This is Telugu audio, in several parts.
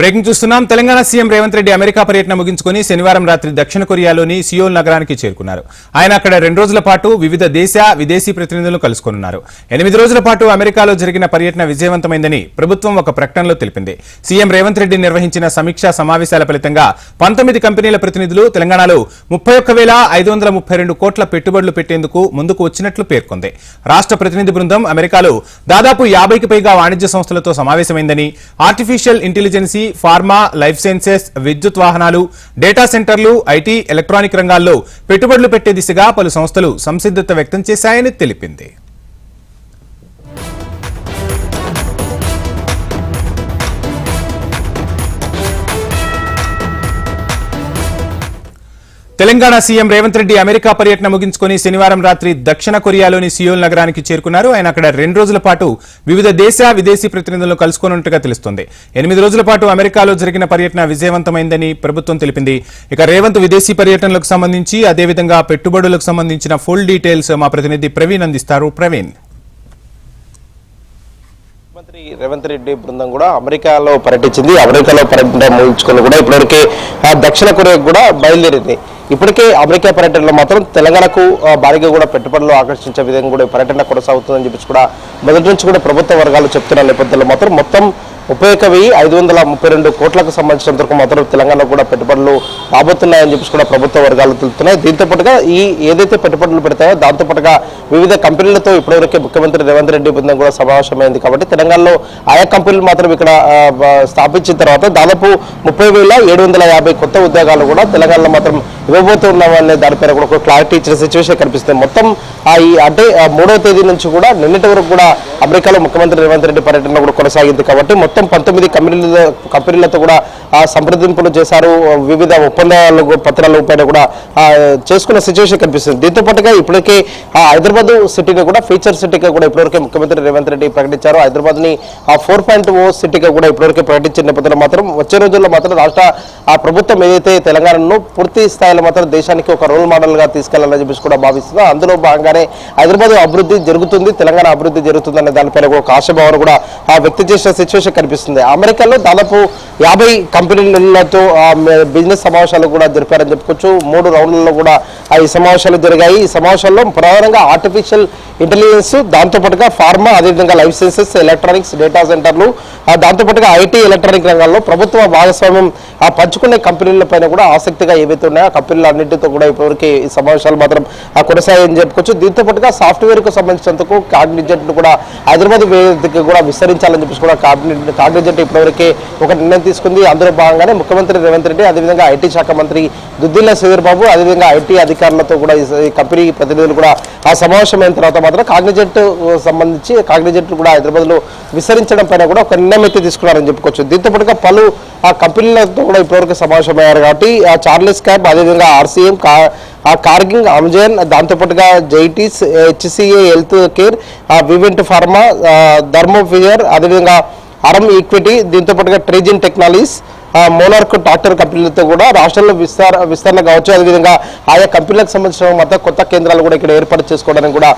బ్రేకింగ్ చూస్తున్నాం. తెలంగాణ సీఎం రేవంత్ రెడ్డి అమెరికా పర్యటన ముగించుకుని శనివారం రాత్రి దక్షిణ కొరియాలోని సియోల్ నగరానికి చేరుకున్నారు. ఆయన అక్కడ రెండు రోజుల పాటు వివిధ దేశ విదేశీ ప్రతినిధులను కలుసుకున్నారు ఎనిమిది రోజుల పాటు అమెరికాలో జరిగిన పర్యటన విజయవంతమైందని ప్రభుత్వం ఒక ప్రకటనలో తెలిపింది. సీఎం రేవంత్ రెడ్డి నిర్వహించిన సమీక్షా సమావేశాల ఫలితంగా పంతొమ్మిది కంపెనీల ప్రతినిధులు తెలంగాణలో ముప్పై ఐదు వందల ముప్పై రెండు కోట్ల పెట్టుబడులు పెట్టేందుకు ముందుకు వచ్చినట్లు పేర్కొంది. రాష్ట్ర ప్రతినిధి బృందం అమెరికాలో దాదాపు యాభైకి పైగా వాణిజ్య సంస్థలతో సమావేశమైందని artificial intelligence pharma life sciences విద్యుత్ వాహనాలు డేటా సెంటర్లు ఐటీ ఎలక్ట్రానిక్ రంగాల్లో పెట్టుబడులు పెట్టే దిశగా పలు సంస్థలు సంసిద్ధత వ్యక్తం చేశాయని తెలిపింది. తెలంగాణ సీఎం రేవంత్ రెడ్డి అమెరికా పర్యటన ముగించుకొని శనివారం రాత్రి దక్షిణ కొరియాలోని సియోల్ నగరానికి చేరుకున్నారు. ఆయన అక్కడ రెండు రోజుల పాటు వివిధ దేశ విదేశీ ప్రతినిధులను కలుసుకోనున్నట్టుగా తెలుస్తోంది. ఎనిమిది రోజుల పాటు అమెరికాలో జరిగిన పర్యటన విజయవంతమైందని ప్రభుత్వం తెలిపింది. ఇక రేవంత్ విదేశీ పర్యటనలకు సంబంధించి అదేవిధంగా పెట్టుబడులకు సంబంధించిన ఫుల్ డీటెయిల్స్ మా ప్రతినిధి ప్రవీణ్ అందిస్తారు. ప్రవీణ్. ముఖ్యమంత్రి రేవంత్ రెడ్డి బృందం కూడా అమెరికాలో పర్యటించింది. అమెరికాలో పర్యటన ముగించుకొని కూడా ఇప్పటివరకే దక్షిణ కొరియాకు కూడా బయలుదేరింది. ఇప్పటికే అమెరికా పర్యటనలో మాత్రం తెలంగాణకు భారీగా కూడా పెట్టుబడులు ఆకర్షించే విధంగా కూడా పర్యటన కొనసాగుతుందని చెప్పేసి కూడా మొదటి నుంచి కూడా ప్రభుత్వ వర్గాలు చెప్తున్న నేపథ్యంలో మాత్రం మొత్తం ముప్పై ఒక వెయ్యి ఐదు వందల ముప్పై రెండు కోట్లకు సంబంధించినంత వరకు మాత్రం తెలంగాణలో కూడా పెట్టుబడులు రాబోతున్నాయని చెప్పేసి కూడా ప్రభుత్వ వర్గాలు తెలుపుతున్నాయి. దీంతో పాటుగా ఈ ఏదైతే పెట్టుబడులు పెడతాయో దాంతో పాటుగా వివిధ కంపెనీలతో ఇప్పటివరకే ముఖ్యమంత్రి రేవంత్ రెడ్డి బృందం కూడా సమావేశమైంది కాబట్టి తెలంగాణలో ఆయా కంపెనీలు మాత్రం ఇక్కడ స్థాపించిన తర్వాత దాదాపు ముప్పై వేల ఏడు వందల యాభై కొత్త ఉద్యోగాలు కూడా తెలంగాణలో మాత్రం ఇవ్వబోతున్నామనే దానిపైన కూడా ఒక క్లారిటీ ఇచ్చిన సిచ్యువేషన్ కనిపిస్తుంది. మొత్తం ఈ అంటే మూడవ తేదీ నుంచి కూడా నిన్నటి వరకు కూడా అమెరికాలో ముఖ్యమంత్రి రేవంత్ రెడ్డి పర్యటన కూడా కొనసాగింది కాబట్టి మొత్తం పంతొమ్మిది కంపెనీల కంపెనీలతో కూడా సంప్రదింపులు చేశారు. వివిధ ఒప్పందాలు పత్రాల పైన కూడా చేసుకున్న సిచ్యువేషన్ కనిపిస్తుంది. దీంతో పాటుగా ఇప్పటికే హైదరాబాద్ సిటీని కూడా ఫీచర్ సిటీగా కూడా ఇప్పటివరకే ముఖ్యమంత్రి రేవంత్ రెడ్డి ప్రకటించారు. హైదరాబాద్ని ఆ ఫోర్ పాయింట్ ఓ సిటీగా కూడా ఇప్పటివరకే ప్రకటించిన నేపథ్యంలో మాత్రం వచ్చే రోజుల్లో మాత్రం రాష్ట్ర ఆ ప్రభుత్వం ఏదైతే తెలంగాణను పూర్తి స్థాయిలో మాత్రం దేశానికి ఒక రోల్ మోడల్గా తీసుకెళ్ళాలని చెప్పేసి కూడా భావిస్తుందో అందులో భాగంగానే హైదరాబాద్ అభివృద్ధి జరుగుతుంది తెలంగాణ అభివృద్ధి అనే దానిపైన కూడా ఒక ఆశాభావన కూడా వ్యక్తం చేసిన సిచ్యువేషన్ కనిపిస్తుంది. అమెరికాలో దాదాపు యాభై కంపెనీలతో బిజినెస్ సమావేశాలు కూడా జరిపారని చెప్పుకోవచ్చు. మూడు రౌండ్లలో కూడా ఆ ఈ సమావేశాలు జరిగాయి. ఈ సమావేశాల్లో ప్రధానంగా ఆర్టిఫిషియల్ ఇంటెలిజెన్స్ దాంతోపాటుగా ఫార్మా అదేవిధంగా లైఫ్ సైన్సెస్ ఎలక్ట్రానిక్స్ డేటా సెంటర్లు దాంతోపాటుగా ఐటీ ఎలక్ట్రానిక్ రంగాల్లో ప్రభుత్వ భాగస్వామ్యం ఆ పంచుకునే కంపెనీల పైన కూడా ఆసక్తిగా ఏవైతే ఉన్నాయో ఆ కంపెనీలు అన్నింటితో కూడా ఇప్పటివరకు ఈ సమావేశాలు మాత్రం ఆ కొనసాగని చెప్పుకోవచ్చు. దీంతో పాటుగా సాఫ్ట్వేర్కు సంబంధించినందుకు కాగ్నిజెంట్ను కూడా హైదరాబాద్ వేదికకి కూడా విస్తరించాలని చెప్పేసి కూడా కాగ్ని- కాగ్నిజెంట్ ఇప్పటివరకే ఒక నిర్ణయం తీసుకుంది. అందులో భాగంగానే ముఖ్యమంత్రి రేవంత్ రెడ్డి అదేవిధంగా ఐటీ శాఖ మంత్రి దుద్దిల్ల శ్రీధర్ బాబు అదేవిధంగా ఐటీ అధికారులతో కూడా ఈ కంపెనీ ప్రతినిధులు కూడా ఆ సమావేశమైన తర్వాత మాత్రం కాగ్నిజెంట్ సంబంధించి కాగ్నిజెంట్ కూడా హైదరాబాద్లో విస్తరించడం పైన కూడా ఒక నిర్ణయం అయితే తీసుకున్నారని చెప్పుకోవచ్చు. దీంతో పాటుగా పలు ఆ కంపెనీలతో కూడా ఇప్పటివరకు సమావేశమయ్యారు కాబట్టి ఆ చార్లెస్ క్యాబ్ అదేవిధంగా ఆర్సీఎం కా ఆ కార్గింగ్ అమెజాన్ దాంతోపాటుగా జైటీస్ హెచ్సిఏ హెల్త్ కేర్ వివెంట్ ఫార్మా ధర్మోఫియర్ అదేవిధంగా అరం ఈక్విటీ దీంతో పాటుగా ట్రేజిన్ టెక్నాలజీస్ మోనార్క్ టాక్టర్ కంపెనీలతో కూడా రాష్ట్రంలో విస్తార విస్తరణ కావచ్చు. అదేవిధంగా ఆయా కంపెనీలకు సంబంధించిన మొత్తం కొత్త కేంద్రాలు కూడా ఇక్కడ ఏర్పాటు చేసుకోవడానికి కూడా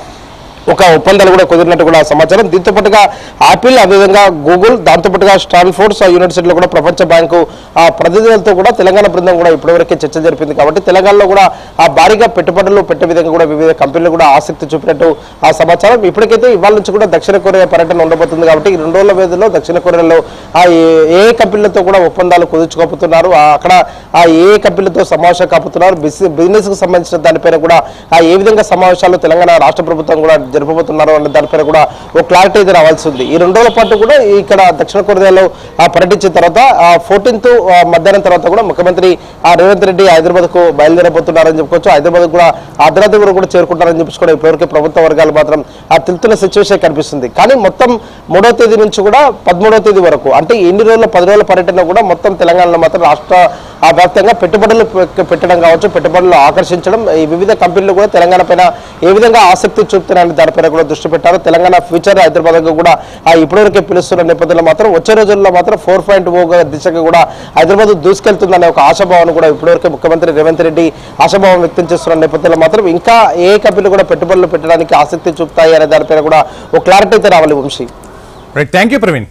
ఒక ఒప్పందాలు కూడా కుదిరినట్టు కూడా సమాచారం. దీంతో పాటుగా ఆపిల్ అదేవిధంగా గూగుల్ దాంతో పాటుగా స్టాన్ఫోర్డ్స్ ఆ యూనివర్సిటీలో కూడా ప్రపంచ బ్యాంకు ఆ ప్రతినిధులతో కూడా తెలంగాణ బృందం కూడా ఇప్పటివరకే చర్చ జరిపింది కాబట్టి తెలంగాణలో కూడా ఆ భారీగా పెట్టుబడులు పెట్టే విధంగా కూడా వివిధ కంపెనీలు కూడా ఆసక్తి చూపినట్టు ఆ సమాచారం. ఇప్పటికైతే ఇవాళ నుంచి కూడా దక్షిణ కొరియా పర్యటన ఉండబోతుంది కాబట్టి ఈ రెండు రోజుల వ్యవధిలో దక్షిణ కొరియాలో ఆ ఏ- ఏ కంపెనీలతో కూడా ఒప్పందాలు కుదుర్చుకోబోతున్నారు. అక్కడ ఆ ఏ కంపెనీలతో సమావేశం కాపుతున్నారు బిజినెస్కు సంబంధించిన దానిపైన కూడా ఆ ఏ విధంగా సమావేశాలు తెలంగాణ రాష్ట్ర ప్రభుత్వం కూడా జరపబోతున్నారు అనే దానిపైన కూడా ఒక క్లారిటీ అయితే రావాల్సి ఉంది. ఈ రెండు రోజుల పాటు కూడా ఇక్కడ దక్షిణ కొరియాలో పర్యటించిన తర్వాత ఫోర్టీన్త్ మధ్యాహ్నం తర్వాత కూడా ముఖ్యమంత్రి ఆ రేవంత్ రెడ్డి హైదరాబాద్కు బయలుదేరబోతున్నారని చెప్పుకోవచ్చు హైదరాబాద్ కూడా అర్ధరాత్రి వరకు కూడా చేరుకుంటారని చెప్పేసి కూడా ఇప్పటివరకు ప్రభుత్వ వర్గాలు మాత్రం ఆ తెలుతున్న సిచ్యువేషన్ కనిపిస్తుంది. కానీ మొత్తం మూడో తేదీ నుంచి కూడా పదమూడవ తేదీ వరకు అంటే ఎన్ని రోజుల పది రోజుల పర్యటన కూడా మొత్తం తెలంగాణలో మాత్రం రాష్ట్ర ఆ వ్యాప్తంగా పెట్టుబడులు పె- పెట్టడం కావచ్చు పెట్టుబడులు ఆకర్షించడం. ఈ వివిధ కంపెనీలు కూడా తెలంగాణ పైన ఏ విధంగా ఆసక్తి చూపుతున్నాయని దానిపైన కూడా దృష్టి పెట్టారు. తెలంగాణ ఫ్యూచర్ హైదరాబాద్ కూడా ఆ ఇప్పటివరకే పిలుస్తున్న నేపథ్యంలో మాత్రం వచ్చే రోజుల్లో మాత్రం ఫోర్ పాయింట్ దిశగా కూడా హైదరాబాద్ దూసుకెళ్తుందనే ఒక ఆశాభావాన్ని కూడా ఇప్పటివరకే ముఖ్యమంత్రి రేవంత్ రెడ్డి ఆశాభావం వ్యక్తం చేస్తున్న నేపథ్యంలో మాత్రం ఇంకా ఏ కంపెనీలు కూడా పెట్టుబడులు పెట్టడానికి ఆసక్తి చూపుతాయి అనే దానిపైన కూడా ఒక క్లారిటీ అయితే రావాలి Vamshi. Right thank you Praveen